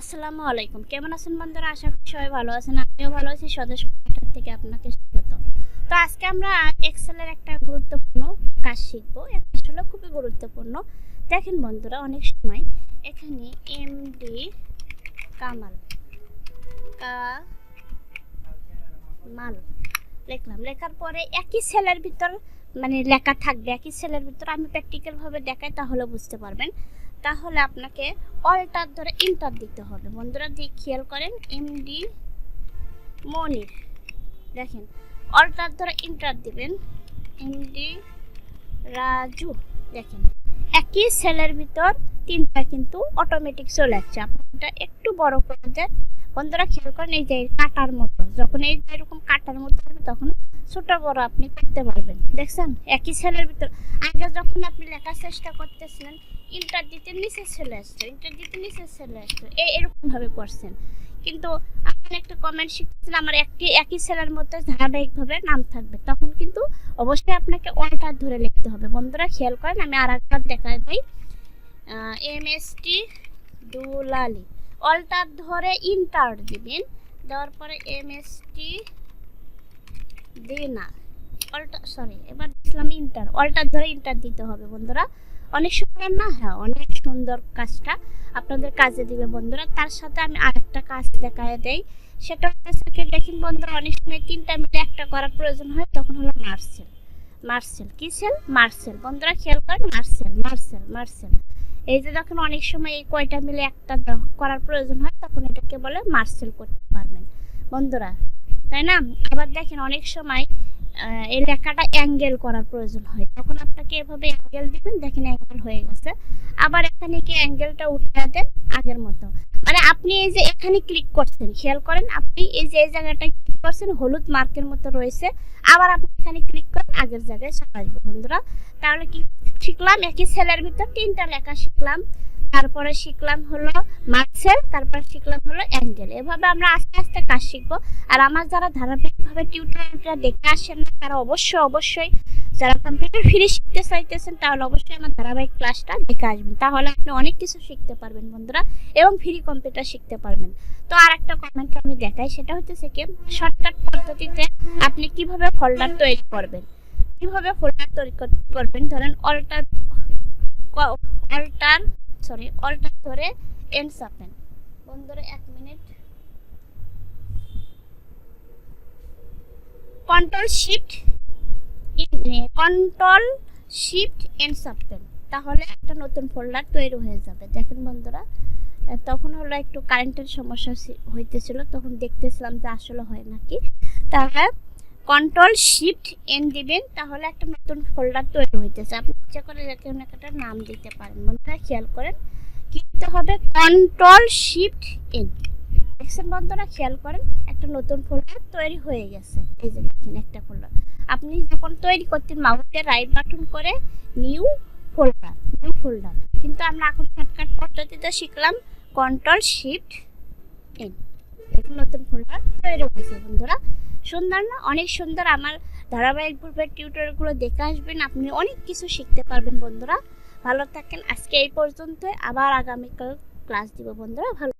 আসসালামু আলাইকুম। কেমন আছেন বন্ধুরা? আশা করি সবাই ভালো আছেন। আমিও ভালো আছি। সদস্য থেকে আপনাকে স্বাগত। তো আজকে আমরা এক্সেলের একটা গুরুত্বপূর্ণ কাজ শিখব। আসলে খুবই গুরুত্বপূর্ণ। দেখেন বন্ধুরা, অনেক সময় এখানে এমডি কামাল কামাল লিখলাম। লেখার পরে একই সেলের ভিতর মানে লেখা থাকবে, একই সেলের ভিতর আমি প্র্যাকটিক্যালভাবে দেখাই, তাহলে বুঝতে পারবেন। তাহলে আপনাকে অল্টার ধরে ইন্টার দিতে হবে। বন্ধুরা, দিয়ে খেয়াল করেন, এমডি মনির। দেখেন, অল্টার ধরে ইন্টার দিবেন, এমডি রাজু। দেখেন, একই সেলের ভিতর তিনটা কিন্তু অটোমেটিক চলে আসছে। আপনারটা একটু বড় করে দেন। বন্ধুরা, খেয়াল করেন, এই যে কাটার মতো, যখন এই এরকম কাটার মতো হবে, তখন ছোট বড় আপনি করতে পারবেন। দেখছেন? একই সেলের ভিতর আগে যখন আপনি লেখার চেষ্টা করতেছিলেন, ইন্টার দিতে নিচে চলে আসতো, ইন্টার দিতে নিচে চলে আসতো এই এরকম ভাবে করছেন। কিন্তু আপনি একটা কমেন্ট শিখতেছেন আমার একটি একই সেলের মধ্যে ধারাবাহিকভাবে নাম থাকবে। তখন কিন্তু অবশ্যই আপনাকে অল্টার ধরে লিখতে হবে। বন্ধুরা, খেয়াল করেন, আমি আর একবার দেখা দিই এম এস টি দুলালি। অল্টার ধরে ইন্টার দিবেন। দেওয়ার পরে এম এস টি দিনা অল্টা সরি এবার দিলাম ইন্টার অল্টার ধরে ইন্টার দিতে হবে বন্ধুরা। অনেক সুন্দর না? হ্যাঁ অনেক সুন্দর কাজটা আপনাদের কাজে দিবে বন্ধুরা। তার সাথে আমি আরেকটা কাজ দেখায় দেই। সেটা হচ্ছে দেখেন বন্ধুরা, অনেক সময় তিনটা মিলে একটা করার প্রয়োজন হয়, তখন হলো মার্সেল। মার্সেল, কি সেল? মার্সেল। বন্ধুরা, খেয়াল করেন, মার্সেল মার্সেল মার্সেল। এই যে যখন অনেক সময় এই কয়টা মিলে একটা করার প্রয়োজন হয়, তখন এটাকে বলে মার্সেল করতে পারবেন। বন্ধুরা তাই না? আবার দেখেন অনেক সময় এই লেখাটা অ্যাঙ্গেল করার প্রয়োজন হয়। তখন আপনাকে এভাবে অ্যাঙ্গেল দিবেন, দেখেন অ্যাঙ্গেল হয়ে গেছে। আবার এখানে কি অ্যাঙ্গেলটা উঠে দেন আগের মতো। মানে আপনি এই যে এখানে ক্লিক করছেন, খেয়াল করেন আপনি এই যে এই জায়গাটায় ক্লিক করছেন, হলুদ মার্কের মতো রয়েছে। আবার আপনি এখানে ক্লিক করেন, আগের জায়গায় চলে বন্ধুরা। তাহলে কি শিখলাম? একই সেলের ভিতর তিনটা লেখা শিখলাম। তারপরে শিখলাম হলো মার্কসেল তারপর শিখলাম হলো অ্যাঙ্গেল এভাবে আমরা আস্তে আস্তে কাজ শিখব। আর আমার যারা ধারাবাহিকভাবে টিউটোরিয়ালটা দেখে আসেন না, তারা অবশ্যই অবশ্যই যারা কম্পিউটার ফ্রি শিখতে চাইতেছেন, তাহলে অবশ্যই আমার ধারাবাহিক ক্লাসটা দেখে আসবেন। তাহলে আপনি অনেক কিছু শিখতে পারবেন বন্ধুরা, এবং ফ্রি কম্পিউটার শিখতে পারবেন। তো আর একটা কমেন্ট আমি দেখাই, সেটা হচ্ছে কি, শর্টকাট পদ্ধতিতে আপনি কীভাবে ফোল্ডার তৈরি করবেন? কীভাবে ফোল্ডার তৈরি কর- করবেন? ধরেন অল্টার অল্টার সরি অল্টার ধরে এন্ড সাপেন বন্ধুরা, এক minute. Control shift control shift and সাপেন তাহলে একটা নতুন ফোল্ডার তৈরি হয়ে যাবে। দেখেন বন্ধুরা, তখন হলো একটু কারেন্টের সমস্যা হইতেছিল, তখন দেখতেছিলাম যে আসলে হয় নাকি। তাহলে কন্ট্রোল শিফট এন দিবেন, তাহলে একটা নতুন ফোল্ডার তৈরি হইতেছে। আপনি ইচ্ছা করে কোনো একটা নাম দিতে পারেন। বন্ধুরা, খেয়াল করেন, কি দিতে হবে? কন্ট্রোল শিফট এন দেখছেন বন্ধুরা, খেয়াল করেন, একটা নতুন ফোল্ডার তৈরি হয়ে গেছে। এই যে দেখেন, একটা ফোল্ডার আপনি যখন তৈরি করতেন মাউসের রাইট বাটন করে নিউ ফোল্ডার নিউ ফোল্ডার কিন্তু আমরা এখন শর্টকাট পদ্ধতিতে শিখলাম কন্ট্রোল শিফট এন নতুন ফোল্ডার তৈরি হয়েছে, বন্ধুরা। সুন্দর না? অনেক সুন্দর আমার ধারাবাহিক পূর্বের টিউটোরিয়ালগুলো দেখে আসবেন। আপনি অনেক কিছু শিখতে পারবেন বন্ধুরা। ভালো থাকেন। আজকে এই পর্যন্ত আবার আগামীকাল ক্লাস দিব বন্ধুরা। ভালো